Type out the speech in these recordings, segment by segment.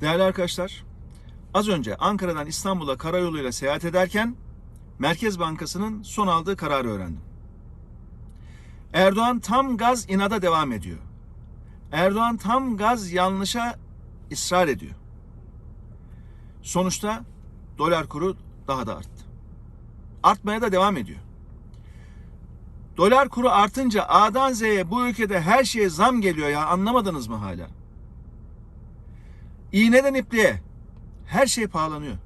Değerli arkadaşlar, az önce Ankara'dan İstanbul'a karayoluyla seyahat ederken Merkez Bankası'nın son aldığı kararı öğrendim. Erdoğan tam gaz inada devam ediyor. Erdoğan tam gaz yanlışa ısrar ediyor. Sonuçta dolar kuru daha da arttı. Artmaya da devam ediyor. Dolar kuru artınca A'dan Z'ye bu ülkede her şeye zam geliyor ya anlamadınız mı hala? İğneden ipliğe her şey pahalanıyor.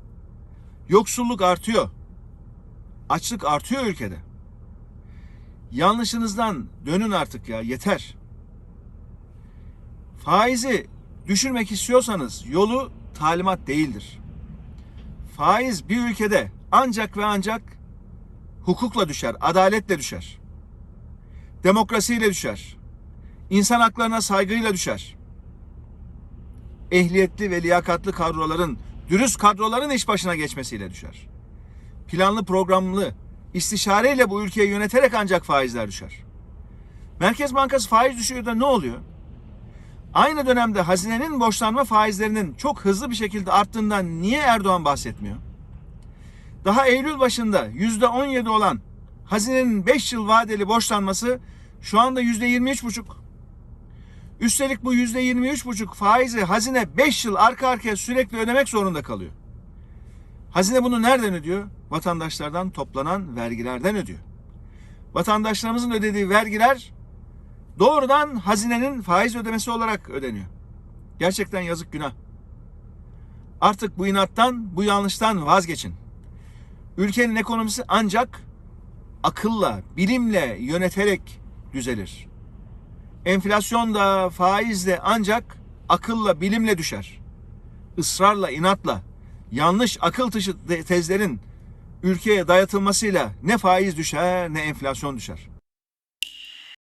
Yoksulluk artıyor. Açlık artıyor ülkede. Yanlışınızdan dönün artık ya yeter. Faizi düşürmek istiyorsanız yolu talimat değildir. Faiz bir ülkede ancak ve ancak hukukla düşer, adaletle düşer. Demokrasiyle düşer. İnsan haklarına saygıyla düşer ehliyetli ve liyakatlı kadroların, dürüst kadroların iş başına geçmesiyle düşer. Planlı programlı, istişareyle bu ülkeyi yöneterek ancak faizler düşer. Merkez Bankası faiz düşüyor da ne oluyor? Aynı dönemde hazinenin borçlanma faizlerinin çok hızlı bir şekilde arttığından niye Erdoğan bahsetmiyor? Daha Eylül başında yüzde 17 olan hazinenin 5 yıl vadeli borçlanması şu anda yüzde 23 buçuk. Üstelik bu yüzde 23 buçuk faizi hazine 5 yıl arka arkaya sürekli ödemek zorunda kalıyor. Hazine bunu nereden ödüyor? Vatandaşlardan toplanan vergilerden ödüyor. Vatandaşlarımızın ödediği vergiler doğrudan hazinenin faiz ödemesi olarak ödeniyor. Gerçekten yazık günah. Artık bu inattan, bu yanlıştan vazgeçin. Ülkenin ekonomisi ancak akılla, bilimle yöneterek düzelir. Enflasyon da faiz de ancak akılla, bilimle düşer. Israrla, inatla, yanlış akıl dışı te- tezlerin ülkeye dayatılmasıyla ne faiz düşer ne enflasyon düşer.